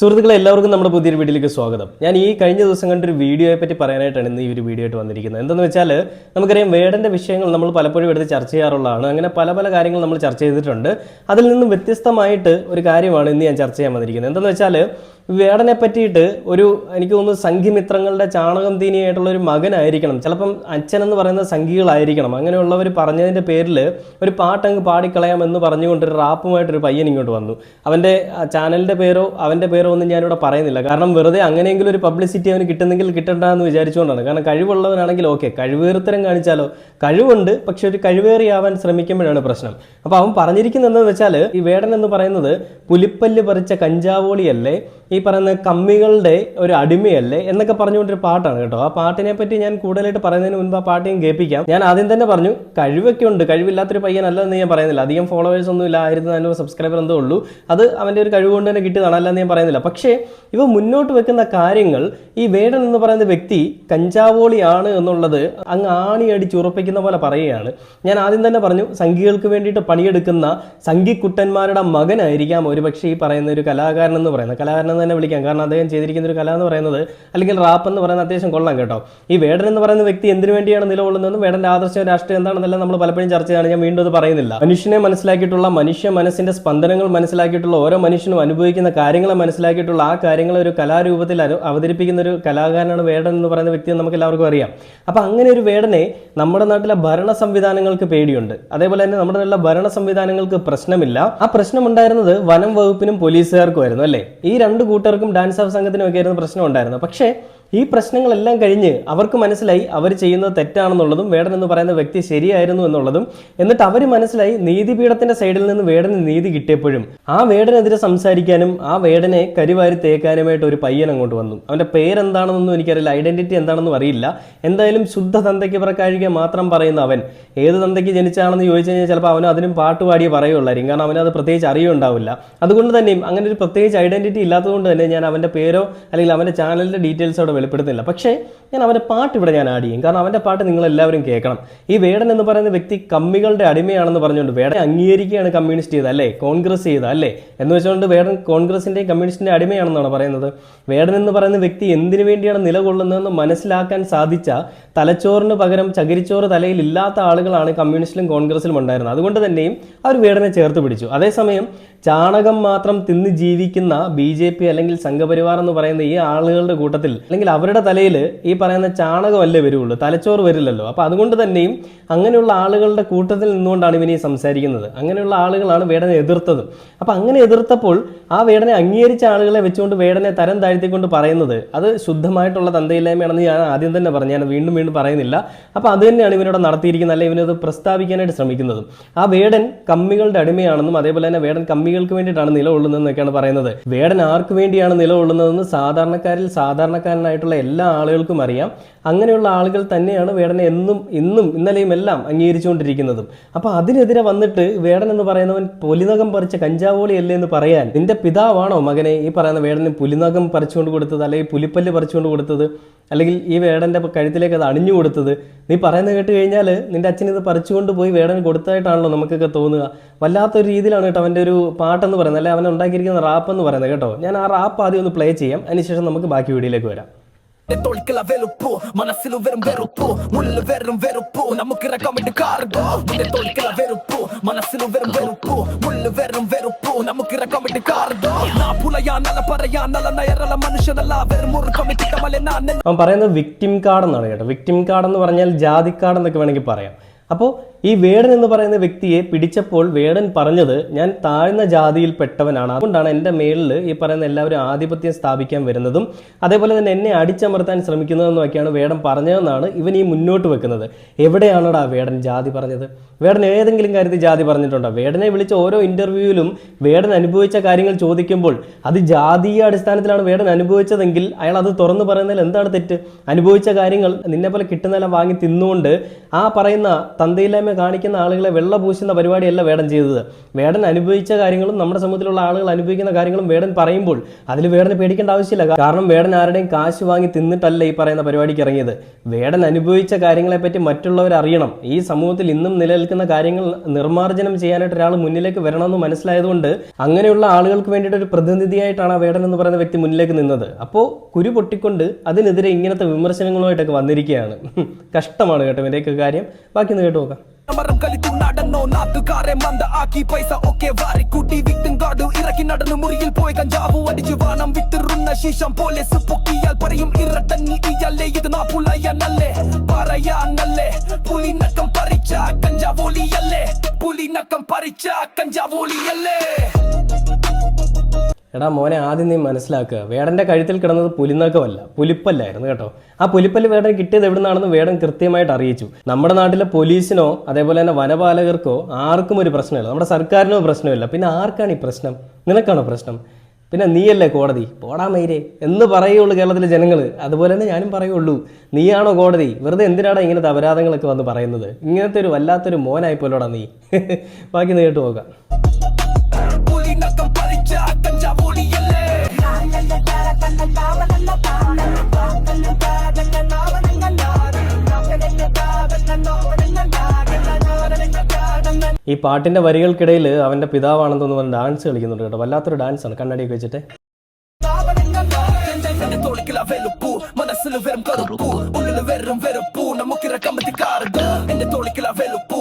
സുഹൃത്തുക്കളെ എല്ലാവർക്കും നമ്മുടെ പുതിയൊരു വീഡിയോയിലേക്ക് സ്വാഗതം. ഞാൻ ഈ കഴിഞ്ഞ ദിവസം കണ്ടൊരു വീഡിയോയെ പറ്റി പറയാനായിട്ടാണ് ഇന്ന് ഈ ഒരു വീഡിയോ ആയിട്ട് വന്നിരിക്കുന്നത്. എന്തെന്ന് വെച്ചാൽ നമുക്കറിയാം വേടന്റെ വിഷയങ്ങൾ നമ്മൾ പലപ്പോഴും എടുത്ത് ചർച്ച ചെയ്യാറുള്ളതാണ്. അങ്ങനെ പല പല കാര്യങ്ങൾ നമ്മൾ ചർച്ച ചെയ്തിട്ടുണ്ട്. അതിൽ നിന്നും വ്യത്യസ്തമായിട്ട് ഒരു കാര്യമാണ് ഇന്ന് ഞാൻ ചർച്ച ചെയ്യാൻ വന്നിരിക്കുന്നത്. എന്തെന്ന് വെച്ചാൽ വേടനെ പറ്റിയിട്ട് ഒരു എനിക്ക് തോന്നുന്നു സംഘിമിത്രങ്ങളുടെ ചാണകം തീനിയായിട്ടുള്ള ഒരു മകനായിരിക്കണം. ചിലപ്പം അച്ഛൻ എന്ന് പറയുന്നത് സംഘികളായിരിക്കണം. അങ്ങനെയുള്ളവർ പറഞ്ഞതിന്റെ പേരിൽ ഒരു പാട്ടങ്ങ് പാടിക്കളയാം എന്ന് പറഞ്ഞുകൊണ്ട് ഒരു റാപ്പുമായിട്ടൊരു പയ്യൻ ഇങ്ങോട്ട് വന്നു. അവന്റെ ചാനലിന്റെ പേരോ അവന്റെ പേരോ ഒന്നും ഞാനിവിടെ പറയുന്നില്ല. കാരണം വെറുതെ അങ്ങനെയെങ്കിലും ഒരു പബ്ലിസിറ്റി അവന് കിട്ടുന്നെങ്കിൽ കിട്ടണ്ടെന്ന് വിചാരിച്ചുകൊണ്ടാണ്. കാരണം കഴിവുള്ളവനാണെങ്കിൽ ഓക്കെ കഴിവേറിത്തരം കാണിച്ചാലോ? കഴിവുണ്ട് പക്ഷെ ഒരു കഴിവേറിയാവാൻ ശ്രമിക്കുമ്പോഴാണ് പ്രശ്നം. അപ്പോൾ അവൻ പറഞ്ഞിരിക്കുന്നതെന്ന് വെച്ചാൽ ഈ വേടൻ എന്ന് പറയുന്നത് പുലിപ്പല്ല് പറിച്ച കഞ്ചാവോളിയല്ലേ? ഈ പറയുന്ന കമ്മികളുടെ ഒരു അടിമയല്ലേ എന്നൊക്കെ പറഞ്ഞുകൊണ്ടൊരു പാട്ടാണ് കേട്ടോ. ആ പാട്ടിനെ പറ്റി ഞാൻ കൂടുതലായിട്ട് പറയുന്നതിന് മുൻപ് ആ പാട്ടിയും കേൾപ്പിക്കാം. ഞാൻ ആദ്യം തന്നെ പറഞ്ഞു കഴിവൊക്കെ ഉണ്ട് കഴിവില്ലാത്തൊരു പയ്യനല്ല എന്ന് ഞാൻ പറയുന്നില്ല. അധികം ഫോളോവേഴ്സ് ഒന്നും ഇല്ല ആയിരത്തി നാനൂറ് സബ്സ്ക്രൈബർ എന്തോ ഉള്ളൂ. അത് അവന്റെ ഒരു കഴിവ് കൊണ്ട് തന്നെ കിട്ടിയതാണ് അല്ലെന്ന് ഞാൻ പറയുന്നില്ല. പക്ഷേ ഇവ മുന്നോട്ട് വെക്കുന്ന കാര്യങ്ങൾ ഈ വേടൻ എന്ന് പറയുന്ന വ്യക്തി കഞ്ചാവോളിയാണ് എന്നുള്ളത് അങ്ങ് ആണി അടിച്ച് ഉറപ്പിക്കുന്ന പോലെ പറയുകയാണ്. ഞാൻ ആദ്യം തന്നെ പറഞ്ഞു സംഘികൾക്ക് വേണ്ടിയിട്ട് പണിയെടുക്കുന്ന സംഘിക്കുട്ടന്മാരുടെ മകനായിരിക്കാം ഒരുപക്ഷെ ഈ പറയുന്ന ഒരു കലാകാരൻ എന്ന് പറയുന്നത്. കലാകാരൻ എന്ന് തന്നെ വിളിക്കാം. കാരണം അദ്ദേഹം ചെയ്തിരിക്കുന്ന ഒരു കല എന്ന് പറയുന്നത് അല്ലെങ്കിൽ റാപ്പ് എന്ന് പറയുന്നത് അത്യാവശ്യം കൊള്ളാം കേട്ടോ. ഈ വേടൻ എന്ന് പറയുന്ന വ്യക്തി എന്തിനു വേണ്ടിയാണ് നിലകൊള്ളുന്നതെന്നും വേടന്റെ ആദർശം രാഷ്ട്രീയം എന്താണെന്നെല്ലാം നമ്മൾ പലപ്പോഴും ചർച്ച ചെയ്യാണ്. ഞാൻ വീണ്ടും അത് പറയുന്നില്ല. മനുഷ്യനെ മനസ്സിലാക്കിയിട്ടുള്ള മനുഷ്യ മനസ്സിന്റെ സ്പന്ദനങ്ങൾ മനസ്സിലാക്കിയിട്ടുള്ള ഓരോ മനുഷ്യനും അനുഭവിക്കുന്ന കാര്യങ്ങളെ മനസ്സിലാക്കിയിട്ടുള്ള ആ കാര്യങ്ങളെ ഒരു കലാരൂപത്തിൽ അവതരിപ്പിക്കുന്ന ഒരു കലാകാരനാണ് വേടൻ എന്ന് പറയുന്ന വ്യക്തി നമുക്ക് എല്ലാവർക്കും അറിയാം. അപ്പോൾ അങ്ങനെ ഒരു വേടനെ നമ്മുടെ നാട്ടിലെ ഭരണ സംവിധാനങ്ങൾക്ക് പേടിയുണ്ട്. അതേപോലെ തന്നെ നമ്മുടെ നാട്ടിലെ ഭരണ സംവിധാനങ്ങൾക്ക് പ്രശ്നമില്ല. ആ പ്രശ്നം ഉണ്ടായിരുന്നത് വനം വകുപ്പിനും പോലീസുകാർക്കുമായിരുന്നു അല്ലേ? ഈ രണ്ട് കൂട്ടർക്കും ഡാൻസ് ഓഫ് സംഘത്തിനും ഒക്കെ ആയിരുന്നു പ്രശ്നം ഉണ്ടായിരുന്നത് പക്ഷേ ഈ പ്രശ്നങ്ങളെല്ലാം കഴിഞ്ഞ് അവർക്ക് മനസ്സിലായി അവർ ചെയ്യുന്നത് തെറ്റാണെന്നുള്ളതും വേടൻ എന്ന് പറയുന്ന വ്യക്തി ശരിയായിരുന്നു എന്നുള്ളതും. എന്നിട്ട് അവർ മനസ്സിലായി നീതിപീഠത്തിന്റെ സൈഡിൽ നിന്ന് വേടന് നീതി കിട്ടിയപ്പോഴും. ആ വേടനെതിരെ സംസാരിക്കാനും ആ വേടനെ കരിവാരി തേക്കാനുമായിട്ട് ഒരു പയ്യൻ അങ്ങോട്ട് വന്നു. അവന്റെ പേരെന്താണെന്നൊന്നും എനിക്കറിയില്ല. ഐഡന്റിറ്റി എന്താണെന്നും അറിയില്ല. എന്തായാലും ശുദ്ധ തന്തയ്ക്ക് പ്രക്കാഴിക മാത്രം പറയുന്ന അവൻ. ഏത് തന്തയ്ക്ക് ജനിച്ചാണെന്ന് ചോദിച്ചു കഴിഞ്ഞാൽ ചിലപ്പോൾ അവനും അതിനും പാട്ട് പറയുള്ളായിരിക്കും കാരണം അവനത് പ്രത്യേകിച്ച് അറിയുണ്ടാവില്ല അതുകൊണ്ട് തന്നെയും അങ്ങനെ ഒരു പ്രത്യേകിച്ച് ഐഡന്റിറ്റി ഇല്ലാത്തതുകൊണ്ട് തന്നെ ഞാൻ അവന്റെ പേരോ അല്ലെങ്കിൽ അവന്റെ ചാനലിന്റെ ഡീറ്റെയിൽസ് അവിടെ വെളിപ്പെടുത്തുന്നില്ല പക്ഷേ ഞാൻ അവന്റെ പാട്ട് ഇവിടെ ഞാൻ ആഡ് ചെയ്യും. കാരണം അവന്റെ പാട്ട് നിങ്ങളെല്ലാവരും കേൾക്കണം. ഈ വേടൻ എന്ന് പറയുന്ന വ്യക്തി കമ്മികളുടെ അടിമയാണെന്ന് പറഞ്ഞുകൊണ്ട് വേടൻ അംഗീകരിക്കുകയാണ് കമ്മ്യൂണിസ്റ്റ് ചെയ്ത അല്ലേ? കോൺഗ്രസ് ചെയ്ത അല്ലേ? എന്ന് വെച്ചുകൊണ്ട് വേടൻ കോൺഗ്രസിന്റെയും കമ്മ്യൂണിസ്റ്റിന്റെ അടിമയാണെന്നാണ് പറയുന്നത്. വേടൻ എന്ന് പറയുന്ന വ്യക്തി എന്തിനു വേണ്ടിയാണ് നിലകൊള്ളുന്നതെന്ന് മനസ്സിലാക്കാൻ സാധിച്ച തലച്ചോറിന് പകരം ചകിരിച്ചോറ് തലയിൽ ഇല്ലാത്ത ആളുകളാണ് കമ്മ്യൂണിസ്റ്റിലും കോൺഗ്രസിലും ഉണ്ടായിരുന്നത്. അതുകൊണ്ട് തന്നെയും അവർ വേടനെ ചേർത്ത് പിടിച്ചു. അതേസമയം ചാണകം മാത്രം തിന്ന് ജീവിക്കുന്ന ബി ജെ പി അല്ലെങ്കിൽ സംഘപരിവാർ എന്ന് പറയുന്ന ഈ ആളുകളുടെ കൂട്ടത്തിൽ അല്ലെങ്കിൽ അവരുടെ തലയിൽ ഈ പറയുന്ന ചാണകമല്ലേ വരുള്ളൂ തലച്ചോറ് വരില്ലല്ലോ. അപ്പോൾ അതുകൊണ്ട് തന്നെയും അങ്ങനെയുള്ള ആളുകളുടെ കൂട്ടത്തിൽ നിന്നുകൊണ്ടാണ് ഇവനീ സംസാരിക്കുന്നത്. അങ്ങനെയുള്ള ആളുകളാണ് വേടനെ എതിർത്തത്. അപ്പോൾ അങ്ങനെ എതിർത്തപ്പോൾ ആ വേടനെ അംഗീകരിച്ച ആളുകളെ വെച്ചുകൊണ്ട് വേടനെ തരം താഴ്ത്തിക്കൊണ്ട് പറയുന്നത് അത് ശുദ്ധമായിട്ടുള്ള തന്തയില്ലായ്മയാണെന്ന് ഞാൻ ആദ്യം തന്നെ പറഞ്ഞു. ഞാൻ വീണ്ടും വീണ്ടും പറയുന്നില്ല. അപ്പോൾ അത് തന്നെയാണ് ഇവനോട് നടത്തിയിരിക്കുന്നത്. അല്ലെങ്കിൽ ഇവനത് പ്രസ്താവിക്കാനായിട്ട് ശ്രമിക്കുന്നതും. ആ വേടൻ കമ്മികളുടെ അടിമയാണെന്നും അതേപോലെ തന്നെ വേടൻ കമ്മികൾക്ക് വേണ്ടിയിട്ടാണ് നിലകൊള്ളുന്നതെന്നൊക്കെയാണ് പറയുന്നത്. വേടൻ ആർക്ക് വേണ്ടിയാണ് നിലകൊള്ളുന്നതെന്ന് സാധാരണക്കാരിൽ സാധാരണക്കാരനായിട്ടുള്ള എല്ലാ ആളുകൾക്കും അറിയാം. അങ്ങനെയുള്ള ആളുകൾ തന്നെയാണ് വേടനെ എന്നും ഇന്നും ഇന്നലെയും എല്ലാം അംഗീകരിച്ചുകൊണ്ടിരിക്കുന്നതും. അപ്പൊ അതിനെതിരെ വന്നിട്ട് വേടൻ എന്ന് പറയുന്നവൻ പുലിനകം പറിച്ച കഞ്ചാവോളി അല്ലേ എന്ന് പറയാൻ. നിന്റെ പിതാവാണോ മകനെ ഈ പറയുന്ന വേടന് പുലിനകം പറിച്ചുകൊണ്ട് കൊടുത്തത് അല്ലെങ്കിൽ പുലിപ്പല്ല് പറിച്ചുകൊണ്ട് കൊടുത്തത് അല്ലെങ്കിൽ ഈ വേടന്റെ കഴുത്തിലേക്ക് അത് അണിഞ്ഞു കൊടുത്തത്? നീ പറയുന്നത് കേട്ട് കഴിഞ്ഞാൽ നിന്റെ അച്ഛൻ ഇത് പറിച്ചുകൊണ്ട് പോയി വേടൻ കൊടുത്തതായിട്ടാണല്ലോ നമുക്കൊക്കെ തോന്നുക. വല്ലാത്തൊരു രീതിയിലാണ് കേട്ടോ അവന്റെ ഒരു പാട്ടെന്ന് പറയുന്നത്. അല്ലെ അവൻ ഉണ്ടാക്കിയിരിക്കുന്ന റാപ്പ് എന്ന് പറയുന്നത് കേട്ടോ. ഞാൻ ആ റാപ്പ് ആദ്യം ഒന്ന് പ്ലേ ചെയ്യാം. അതിനുശേഷം നമുക്ക് ബാക്കി വീഡിയോയിലേക്ക് വരാം. തോൽക്കല വെറുപ്പോ മനസ്സിൽ വെറും വെറുപ്പോ മുള്ളിൽ വെറും വെറുപ്പോ നമുക്ക് റെക്കമെന്റ് കാർഗോ. നിന്റെ തോൽക്കല വെറുപ്പോ മനസ്സിൽ വെറും വെറുപ്പോ മുള്ളിൽ വെറും വെറുപ്പോ നമുക്ക് റെക്കമെന്റ് കാർഗോ. നാ പുലയാ നല്ല പറയാ നല്ല നയറല മനുഷ്യനല്ല. വെറും മുറുക്കം ഇട്ടിട്ടമല്ലേ ഞാൻ അവൻ പറയുന്നത് വിക്ടിം കാർഡ് എന്നാണ് കേട്ടോ. വിക്ടിം കാർഡ് എന്ന് പറഞ്ഞാൽ ജാതി കാർഡ് എന്നൊക്കെ വേണമെങ്കിൽ പറയാം. അപ്പോൾ ഈ വേടൻ എന്ന് പറയുന്ന വ്യക്തിയെ പിടിച്ചപ്പോൾ വേടൻ പറഞ്ഞത് ഞാൻ താഴ്ന്ന ജാതിയിൽപ്പെട്ടവനാണ് അതുകൊണ്ടാണ് എന്റെ മേളിൽ ഈ പറയുന്ന എല്ലാവരും ആധിപത്യം സ്ഥാപിക്കാൻ വരുന്നതും അതേപോലെ തന്നെ എന്നെ അടിച്ചമർത്താൻ ശ്രമിക്കുന്നതെന്നൊക്കെയാണ് വേടൻ പറഞ്ഞതെന്നാണ് ഇവൻ ഈ മുന്നോട്ട് വെക്കുന്നത്. എവിടെയാണോടാ വേടൻ ജാതി പറഞ്ഞത്? വേടൻ ഏതെങ്കിലും കാര്യത്തിൽ ജാതി പറഞ്ഞിട്ടുണ്ടോ? വേടനെ വിളിച്ച ഓരോ ഇന്റർവ്യൂവിലും വേടൻ അനുഭവിച്ച കാര്യങ്ങൾ ചോദിക്കുമ്പോൾ അത് ജാതീയ അടിസ്ഥാനത്തിലാണ് വേടൻ അനുഭവിച്ചതെങ്കിൽ അയാൾ അത് തുറന്നു പറയുന്നതിൽ എന്താണ് തെറ്റ്? അനുഭവിച്ച കാര്യങ്ങൾ നിന്നെ പോലെ കിട്ടുന്നതെല്ലാം വാങ്ങി തിന്നുകൊണ്ട് ആ പറയുന്ന തന്തയില്ലായ്മ മേന്മ കാണിക്കുന്ന ആളുകളെ വെള്ള പൂശുന്ന പരിപാടിയല്ല വേടൻ ചെയ്തത്. വേടൻ അനുഭവിച്ച കാര്യങ്ങളും നമ്മുടെ സമൂഹത്തിലുള്ള ആളുകൾ അനുഭവിക്കുന്ന കാര്യങ്ങളും വേടൻ പറയുമ്പോൾ അതിൽ വേടനെ പേടിക്കേണ്ട ആവശ്യമില്ല. കാരണം വേടൻ ആരുടെയും കാശ് വാങ്ങി തിന്നിട്ടല്ല ഈ പറയുന്ന പരിപാടിക്ക് ഇറങ്ങിയത്. വേടൻ അനുഭവിച്ച കാര്യങ്ങളെപ്പറ്റി മറ്റുള്ളവർ അറിയണം. ഈ സമൂഹത്തിൽ ഇന്നും നിലനിൽക്കുന്ന കാര്യങ്ങൾ നിർമ്മാർജനം ചെയ്യാനായിട്ട് ഒരാൾ മുന്നിലേക്ക് വരണമെന്ന് മനസ്സിലായതുകൊണ്ട് അങ്ങനെയുള്ള ആളുകൾക്ക് വേണ്ടിയിട്ട് ഒരു പ്രതിനിധിയായിട്ടാണ് വേടൻ എന്ന് പറയുന്ന വ്യക്തി മുന്നിലേക്ക് നിന്നത്. അപ്പോൾ കുരു പൊട്ടിക്കൊണ്ട് അതിനെതിരെ ഇങ്ങനത്തെ വിമർശനങ്ങളുമായിട്ടൊക്കെ വന്നിരിക്കുകയാണ്. കഷ്ടമാണ് കേട്ടോ ഇവന്റെയൊക്കെ കാര്യം. ബാക്കി ഒന്ന് കേട്ട് നോക്കാം. മരം കളിത്തു നടന്നോ നാട്ടുകാരെ മന്ദ ആക്കി പൈസ ഒക്കെ വാരിക്കൂട്ടി വിത്തും കാടു ഇറക്കി നടന്നു മുറിയിൽ പോയി കഞ്ചാവു അടിച്ചു വാണം വിത്തിറുന്ന ശീശം പോലീസ് പൊക്കിയാൽ പറയും ഇറട്ടന്നി ഇയാളെ ഇത് നാപ്പുലയനല്ലേ പറയാനല്ലേ പുലിനക്കം പറിച്ച കഞ്ചാവോളിയല്ലേ പുലിനക്കം പറിച്ച കഞ്ചാവോളിയല്ലേ എടാ മോനെ ആദ്യം നീ മനസ്സിലാക്കുക. വേടന്റെ കഴുത്തിൽ കിടന്നത് പുലിനക്കമല്ല പുലിപ്പല്ലായിരുന്നു കേട്ടോ. ആ പുലിപ്പല്ല് വേടൻ കിട്ടിയത് എവിടുന്നാണെന്ന് വേടൻ കൃത്യമായിട്ട് അറിയിച്ചു. നമ്മുടെ നാട്ടിലെ പോലീസിനോ അതേപോലെ തന്നെ വനപാലകർക്കോ ആർക്കും ഒരു പ്രശ്നമില്ല. നമ്മുടെ സർക്കാരിനോ പ്രശ്നമില്ല. പിന്നെ ആർക്കാണ് ഈ പ്രശ്നം? നിനക്കാണോ പ്രശ്നം? പിന്നെ നീയല്ലേ കോടതി? പോടാ മൈരെ എന്ന് പറയുള്ളൂ കേരളത്തിലെ ജനങ്ങൾ അതുപോലെ തന്നെ ഞാനും പറയുള്ളൂ. നീയാണോ കോടതി? വെറുതെ എന്തിനാടാ ഇങ്ങനത്തെ അപരാധങ്ങളൊക്കെ വന്ന് പറയുന്നത്? ഇങ്ങനത്തെ ഒരു വല്ലാത്തൊരു മോനായി പോലോടാ നീ. ബാക്കി നീ കേട്ട് നോക്കാം ഈ പാട്ടിന്റെ വരികൾക്കിടയിൽ അവന്റെ പിതാവാണെന്ന് തോന്നുന്നു ഡാൻസ് കളിക്കുന്നുണ്ട് കേട്ടോ വല്ലാത്തൊരു ഡാൻസ് ആണ് കണ്ണടിയൊക്കെ വെച്ചിട്ട് മനസ്സിൽ വെറും കറുപ്പു ഉള്ളിൽ വെറും വെറുപ്പു നമുക്കിറ കമ്പത്തിക്കാറുണ്ട് എന്റെ തോളിക്കില വെളുപ്പു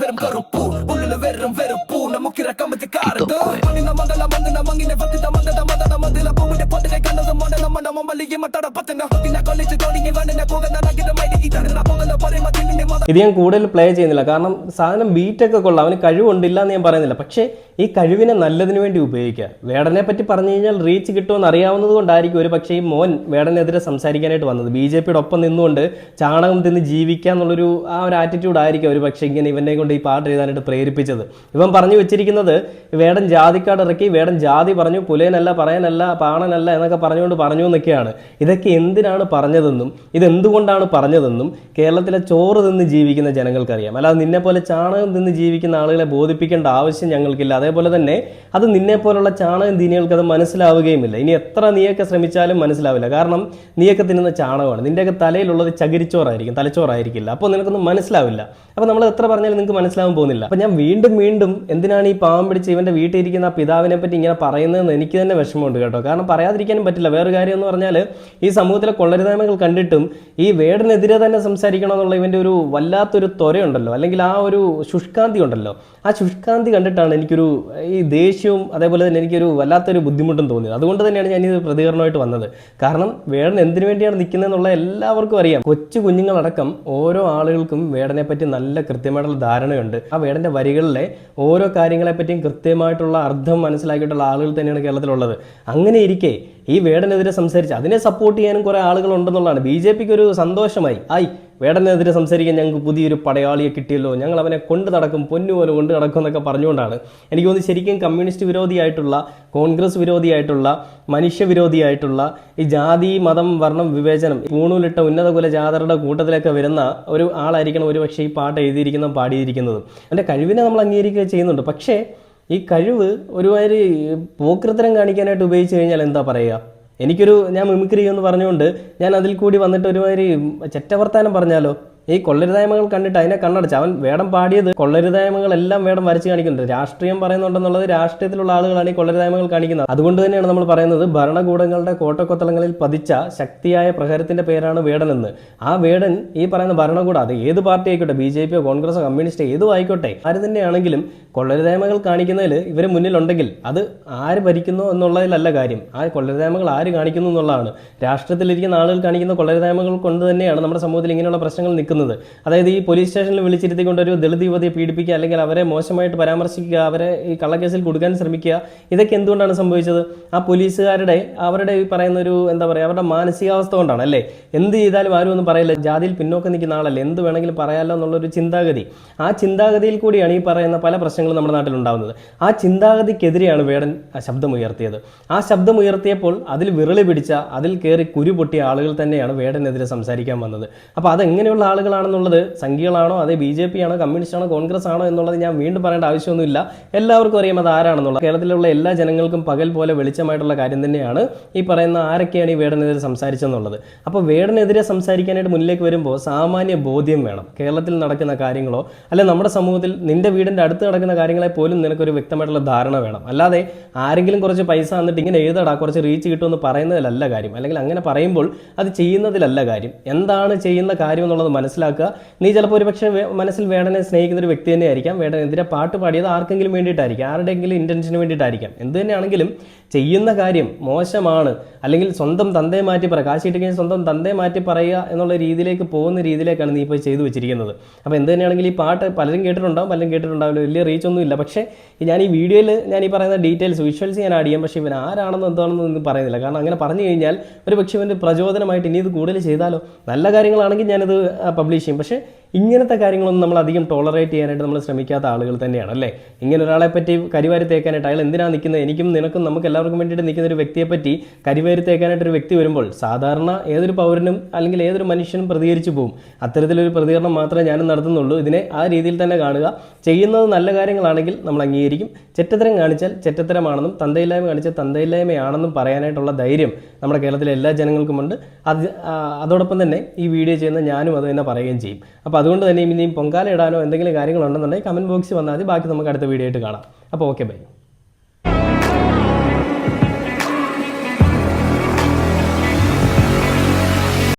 വെറും കറുപ്പു ഉള്ളിൽ വെറും വെറുപ്പു നമുക്കിറ കമ്പത്തിക്കാറുണ്ട് മണ്ണിന മണ്ഡല മന്ദന മങ്ങിനെ ഭക്തിത മണ്ഡല മന്ദന മന്ദല പൂവിന്റെ പൊട്ടിനെ കണ്ടത് മണ്ഡല മണ്ഡമ മല്ലിಗೆ മത്തട പത്തന കൊല്ലിച്ച് തുടങ്ങി വണ്ണിനെ പോകുന്ന നഗര മൈതി ഇത് ഞാൻ കൂടുതൽ പ്ലേ ചെയ്യുന്നില്ല. കാരണം സാധനം ബീറ്റൊക്കെ കൊള്ളാം. അവന് കഴിവുണ്ടില്ല എന്ന് ഞാൻ പറയുന്നില്ല. പക്ഷേ ഈ കഴിവിനെ നല്ലതിന് വേണ്ടി ഉപയോഗിക്കുക. വേടനെ പറ്റി പറഞ്ഞു കഴിഞ്ഞാൽ റീച്ച് കിട്ടുമെന്ന് അറിയാവുന്നത് കൊണ്ടായിരിക്കും. ഒരു പക്ഷേ ഈ മോൻ വേടനെതിരെ സംസാരിക്കാനായിട്ട് വന്നത്. ബി ജെ പിയുടെ ഒപ്പം നിന്നുകൊണ്ട് ചാണകം തിന്ന് ജീവിക്കുക എന്നുള്ളൊരു ആ ഒരു ആറ്റിറ്റ്യൂഡ് ആയിരിക്കും ഒരു പക്ഷേ ഇങ്ങനെ ഇവനെ കൊണ്ട് ഈ പാട്ട് എഴുതാനായിട്ട് പ്രേരിപ്പിച്ചത്. ഇവൻ പറഞ്ഞു വെച്ചിരിക്കുന്നത് വേടൻ ജാതിക്കാട് ഇറക്കി വേടൻ ജാതി പറഞ്ഞു പുലയനല്ല പറയാനല്ല പാണനല്ല എന്നൊക്കെ പറഞ്ഞുകൊണ്ട് പറഞ്ഞു എന്നൊക്കെയാണ്. ഇതൊക്കെ എന്തിനാണ് പറഞ്ഞതെന്നും ഇതെന്തുകൊണ്ടാണ് പറഞ്ഞതെന്നും കേരളത്തിലെ ചോറ് തിന്ന് ജീവിക്കുന്ന ജനങ്ങൾക്കറിയാം. അല്ലാതെ നിന്നെപ്പോലെ ചാണകം തിന്ന് ജീവിക്കുന്ന ആളുകളെ ബോധിപ്പിക്കേണ്ട ആവശ്യം ഞങ്ങൾക്കില്ല. അതേപോലെ തന്നെ അത് നിന്നെപ്പോലുള്ള ചാണകം തീനികൾക്ക് അത് മനസ്സിലാവുകയുമില്ല. ഇനി എത്ര നീയൊക്കെ ശ്രമിച്ചാലും മനസ്സിലാവില്ല. കാരണം നീയൊക്കെ തിന്നുന്ന ചാണകമാണ്. നിന്റെയൊക്കെ തലയിലുള്ളത് ചകിരിച്ചോറായിരിക്കും തലച്ചോറായിരിക്കില്ല. അപ്പോൾ നിനക്കൊന്നും മനസ്സിലാവില്ല. അപ്പോൾ നമ്മൾ എത്ര പറഞ്ഞാലും നിങ്ങൾക്ക് മനസ്സിലാവാൻ പോകുന്നില്ല. അപ്പോൾ ഞാൻ വീണ്ടും വീണ്ടും എന്തിനാണ് ഈ പാവം പിടിച്ച് ഇവന്റെ വീട്ടിലിരിക്കുന്ന ആ പിതാവിനെ പറ്റി ഇങ്ങനെ പറയുന്നതെന്ന് എനിക്ക് തന്നെ വിഷമമുണ്ട് കേട്ടോ. കാരണം പറയാതിരിക്കാനും പറ്റില്ല. വേറൊരു കാര്യം എന്ന് പറഞ്ഞാൽ ഈ സമൂഹത്തിലെ കൊള്ളരുതായ്മകൾ കണ്ടിട്ടും ഈ വേടിനെതിരെ തന്നെ സംസാരിക്കണമെന്നുള്ള ഇവന്റെ ഒരു വല്ലാത്തൊരു ത്വരയുണ്ടല്ലോ. അല്ലെങ്കിൽ ആ ഒരു ശുഷ്കാന്തി ഉണ്ടല്ലോ. ആ ശുഷ്കാന്തി കണ്ടിട്ടാണ് എനിക്കൊരു ഈ ദേഷ്യവും അതേപോലെ തന്നെ എനിക്കൊരു വല്ലാത്തൊരു ബുദ്ധിമുട്ടും തോന്നിയത്. അതുകൊണ്ട് തന്നെയാണ് ഞാൻ ഈ പ്രതികരണമായിട്ട് വന്നത്. കാരണം വേടൻ എന്തിനു വേണ്ടിയാണ് നിൽക്കുന്നതെന്നുള്ള എല്ലാവർക്കും അറിയാം. കൊച്ചു കുഞ്ഞുങ്ങളടക്കം ഓരോ ആളുകൾക്കും വേടനെ പറ്റി നല്ല കൃത്യമായിട്ടുള്ള ധാരണയുണ്ട്. ആ വേടന്റെ വരികളിലെ ഓരോ കാര്യങ്ങളെ പറ്റിയും കൃത്യമായിട്ടുള്ള അർത്ഥം മനസ്സിലാക്കിയിട്ടുള്ള ആളുകൾ തന്നെയാണ് കേരളത്തിലുള്ളത്. അങ്ങനെ ഇരിക്കെ ഈ വേടനെതിരെ സംസാരിച്ച് അതിനെ സപ്പോർട്ട് ചെയ്യാനും കുറേ ആളുകൾ ഉണ്ടെന്നുള്ളതാണ് ബി ജെ പിക്ക് ഒരു സന്തോഷമായി. ആയി. വേടനെതിരെ സംസാരിക്കാൻ ഞങ്ങൾക്ക് പുതിയൊരു പടയാളിയെ കിട്ടിയല്ലോ. ഞങ്ങൾ അവനെ കൊണ്ട് നടക്കും പൊന്നുപോലെ കൊണ്ട് നടക്കും എന്നൊക്കെ പറഞ്ഞുകൊണ്ടാണ്. എനിക്ക് തോന്നുന്നു ശരിക്കും കമ്മ്യൂണിസ്റ്റ് വിരോധിയായിട്ടുള്ള കോൺഗ്രസ് വിരോധിയായിട്ടുള്ള മനുഷ്യവിരോധിയായിട്ടുള്ള ഈ ജാതി മതം വർണം വിവേചനം കൂണൂലിട്ട ഉന്നത കുല ജാതരുടെ കൂട്ടത്തിലൊക്കെ വരുന്ന ഒരു ആളായിരിക്കണം ഒരു പക്ഷേ ഈ പാട്ട് എഴുതിയിരിക്കുന്ന പാടിയിരിക്കുന്നത്. എന്റെ കഴിവിനെ നമ്മൾ അംഗീകരിക്കുക ചെയ്യുന്നുണ്ട്. പക്ഷേ ഈ കഴിവ് ഒരുമാതിരി പോക്രിത്തരം കാണിക്കാനായിട്ട് ഉപയോഗിച്ച് കഴിഞ്ഞാൽ എന്താ പറയുക? എനിക്കൊരു ഞാൻ മിമിക്രി എന്ന് പറഞ്ഞുകൊണ്ട് ഞാൻ അതിൽ കൂടി വന്നിട്ട് ഒരുമാതിരി ചെറ്റവർത്താനം പറഞ്ഞാലോ? ഈ കൊള്ളരുതായ്മകൾ കണ്ടിട്ട് അതിനെ കണ്ണടച്ച് അവൻ വേടം പാടിയത് കൊള്ളരുതായ്മകളെല്ലാം വേടം വരച്ച് കാണിക്കുന്നുണ്ട്. രാഷ്ട്രീയം പറയുന്നുണ്ടെന്നുള്ളത് രാഷ്ട്രീയത്തിലുള്ള ആളുകളാണ് ഈ കൊള്ളരുതായ്മകൾ കാണിക്കുന്നത്. അതുകൊണ്ട് തന്നെയാണ് നമ്മൾ പറയുന്നത് ഭരണകൂടങ്ങളുടെ കോട്ടക്കൊത്തളങ്ങളിൽ പതിച്ച ശക്തിയായ പ്രഹരത്തിന്റെ പേരാണ് വേടനെന്ന് ആ വേടൻ ഈ പറയുന്ന ഭരണകൂടം അത് ഏത് പാർട്ടി ആയിക്കോട്ടെ ബി ജെ പിയോ കോൺഗ്രസോ കമ്മ്യൂണിസ്റ്റോ ഏതോ ആയിക്കോട്ടെ ആര് തന്നെയാണെങ്കിലും കൊള്ളരുതായ്മകൾ കാണിക്കുന്നതിൽ ഇവർ മുന്നിലുണ്ടെങ്കിൽ അത് ആര് ഭരിക്കുന്നു എന്നുള്ളതിലല്ല കാര്യം. ആ കൊള്ളരുതായ്മകൾ ആര് കാണിക്കുന്നു എന്നുള്ളതാണ്. രാഷ്ട്രീയത്തിലിരിക്കുന്ന ആളുകൾ കാണിക്കുന്ന കൊള്ളരുതായ്മകൾ കൊണ്ട് തന്നെയാണ് നമ്മുടെ സമൂഹത്തിൽ ഇങ്ങനെയുള്ള പ്രശ്നങ്ങൾ നിൽക്കുന്നത്. അതായത് ഈ പോലീസ് സ്റ്റേഷനിൽ വിളിച്ചിരുത്തിക്കൊണ്ട് ഒരു ദളിത് യുവതിയെ പീഡിപ്പിക്കുക അല്ലെങ്കിൽ അവരെ മോശമായിട്ട് പരാമർശിക്കുക അവരെ ഈ കള്ളക്കേസിൽ കൊടുക്കാൻ ശ്രമിക്കുക ഇതൊക്കെ എന്തുകൊണ്ടാണ് സംഭവിച്ചത്? ആ പോലീസുകാരുടെ അവരുടെ ഈ പറയുന്ന ഒരു എന്താ പറയുക അവരുടെ മാനസികാവസ്ഥ കൊണ്ടാണ് അല്ലേ? എന്ത് ചെയ്താലും ആരും ഒന്നും പറയില്ല. ജാതിയിൽ പിന്നോക്കം നിൽക്കുന്ന ആളല്ലേ? എന്ത് വേണമെങ്കിലും പറയാമല്ലോ എന്നുള്ളൊരു ചിന്താഗതി. ആ ചിന്താഗതിയിൽ കൂടിയാണ് ഈ പറയുന്ന പല പ്രശ്നങ്ങളും നമ്മുടെ നാട്ടിൽ ഉണ്ടാകുന്നത് ആ ചിന്താഗതിക്കെതിരെയാണ് വേടൻ ശബ്ദമുയർത്തിയത്. ആ ശബ്ദമുയർത്തിയപ്പോൾ അതിൽ വിരളി പിടിച്ച അതിൽ കയറി കുരു പൊട്ടിയ ആളുകൾ തന്നെയാണ് വേടനെതിരെ സംസാരിക്കാൻ വന്നത്. അപ്പോൾ അതെങ്ങനെയുള്ള ആളുകൾ ആളുകളാണെന്നുള്ളത് സംഘികളാണോ അതേ ബി ജെ പി ആണോ കമ്മ്യൂണിസ്റ്റ് ആണോ കോൺഗ്രസ് ആണോ എന്നുള്ളത് ഞാൻ വീണ്ടും പറയേണ്ട ആവശ്യമൊന്നുമില്ല. എല്ലാവർക്കും അറിയാം അത് ആരാണെന്നുള്ളത്. കേരളത്തിലുള്ള എല്ലാ ജനങ്ങൾക്കും പകൽ പോലെ വെളിച്ചമായിട്ടുള്ള കാര്യം തന്നെയാണ് ഈ പറയുന്ന ആരൊക്കെയാണ് ഈ വേടനെതിരെ സംസാരിച്ചെന്നുള്ളത്. അപ്പോൾ വേടനെതിരെ സംസാരിക്കാനായിട്ട് മുന്നിലേക്ക് വരുമ്പോൾ സാമാന്യ ബോധ്യം വേണം. കേരളത്തിൽ നടക്കുന്ന കാര്യങ്ങളോ അല്ലെ നമ്മുടെ സമൂഹത്തിൽ നിന്റെ വീടിന്റെ അടുത്ത് നടക്കുന്ന കാര്യങ്ങളെ പോലും നിനക്കൊരു വ്യക്തമായിട്ടുള്ള ധാരണ വേണം. അല്ലാതെ ആരെങ്കിലും കുറച്ച് പൈസ വന്നിട്ട് ഇങ്ങനെ എഴുതടാ കുറച്ച് റീച്ച് കിട്ടുമെന്ന് പറയുന്നതിലല്ല കാര്യം. അല്ലെങ്കിൽ അങ്ങനെ പറയുമ്പോൾ അത് ചെയ്യുന്നതിലല്ല കാര്യം. എന്താണ് ചെയ്യുന്ന കാര്യം എന്നുള്ളത് മനസ്സിലാക്കുക. നീ ചിലപ്പോൾ ഒരുപക്ഷെ മനസ്സിൽ വേടനെ സ്നേഹിക്കുന്ന ഒരു വ്യക്തി തന്നെയായിരിക്കാം. വേടനെതിരെ പാട്ട് പാടിയത് ആർക്കെങ്കിലും വേണ്ടിയിട്ടായിരിക്കാം. ആരുടെയെങ്കിലും ഇന്റൻഷന് വേണ്ടിയിട്ടായിരിക്കാം. എന്ത് തന്നെയാണെങ്കിലും ചെയ്യുന്ന കാര്യം മോശമാണ്. അല്ലെങ്കിൽ സ്വന്തം തന്തയെ മാറ്റി പറയുക കാശ് കിട്ടി കഴിഞ്ഞാൽ സ്വന്തം തന്തയെ മാറ്റി പറയുക എന്നുള്ള രീതിയിലേക്ക് പോകുന്ന രീതിയിലേക്കാണ് നീ ഇപ്പോൾ ചെയ്തു വെച്ചിരിക്കുന്നത്. അപ്പോൾ എന്ത് തന്നെയാണെങ്കിലും ഈ പാട്ട് പലരും കേട്ടിട്ടുണ്ടാവും പലരും കേട്ടിട്ടുണ്ടാവില്ല വലിയ റീച്ച് ഒന്നും ഇല്ല. പക്ഷേ ഞാൻ ഈ വീഡിയോയിൽ ഞാൻ ഈ പറയുന്ന ഡീറ്റെയിൽസ് വിഷ്വൽസ് ഞാൻ ആഡ് ചെയ്യാം. പക്ഷേ ഇവൻ ആരാണെന്ന് എന്താണെന്ന് ഒന്നും പറയുന്നില്ല. കാരണം അങ്ങനെ പറഞ്ഞു കഴിഞ്ഞാൽ ഒരു പക്ഷേ ഇവന്റെ പ്രചോദനമായിട്ട് ഇനി ഇത് കൂടുതൽ ചെയ്താലോ? നല്ല കാര്യങ്ങളാണെങ്കിൽ ഞാനിത് പബ്ലിഷ് ചെയ്യും. പക്ഷേ ഇങ്ങനത്തെ കാര്യങ്ങളൊന്നും നമ്മൾ അധികം ടോളറേറ്റ് ചെയ്യാനായിട്ട് നമ്മൾ ശ്രമിക്കാത്ത ആളുകൾ തന്നെയാണ് അല്ലേ? ഇങ്ങനെ ഒരാളെ പറ്റി കരിവാരി തേക്കാനായിട്ട് അയാൾ എന്തിനാണ് നിൽക്കുന്നത്? എനിക്കും നിനക്കും നമുക്ക് എല്ലാവർക്കും വേണ്ടിയിട്ട് നിൽക്കുന്ന ഒരു വ്യക്തിയെ പറ്റി കരിവാരി തേക്കാനായിട്ട് ഒരു വ്യക്തി വരുമ്പോൾ സാധാരണ ഏതൊരു പൗരനും അല്ലെങ്കിൽ ഏതൊരു മനുഷ്യനും പ്രതികരിച്ചു പോകും അത്തരത്തിലൊരു പ്രതികരണം മാത്രമേ ഞാനും നടത്തുന്നുള്ളൂ. ഇതിനെ ആ രീതിയിൽ തന്നെ കാണുക. ചെയ്യുന്നത് നല്ല കാര്യങ്ങളാണെങ്കിൽ നമ്മൾ അംഗീകരിക്കും. ചെറ്റത്തരം കാണിച്ചാൽ ചെറ്റത്തരമാണെന്നും തന്തയില്ലായ്മ കാണിച്ചാൽ തന്തയില്ലായ്മയാണെന്നും പറയാനായിട്ടുള്ള ധൈര്യം നമ്മുടെ കേരളത്തിലെ എല്ലാ ജനങ്ങൾക്കുമുണ്ട്. അത് അതോടൊപ്പം തന്നെ ഈ വീഡിയോ ചെയ്യുന്ന ഞാനും അത് തന്നെ പറയുകയും ചെയ്യും. അപ്പോൾ അതുകൊണ്ട് തന്നെ ഇനിയും പൊങ്കാല ഇടാനോ എന്തെങ്കിലും കാര്യങ്ങളുണ്ടെന്നുണ്ടെങ്കിൽ കമന്റ് ബോക്സിൽ വന്നാൽ മതി. ബാക്കി നമുക്ക് അടുത്ത വീഡിയോ ആയിട്ട് കാണാം. അപ്പോൾ ഓക്കെ ബൈ.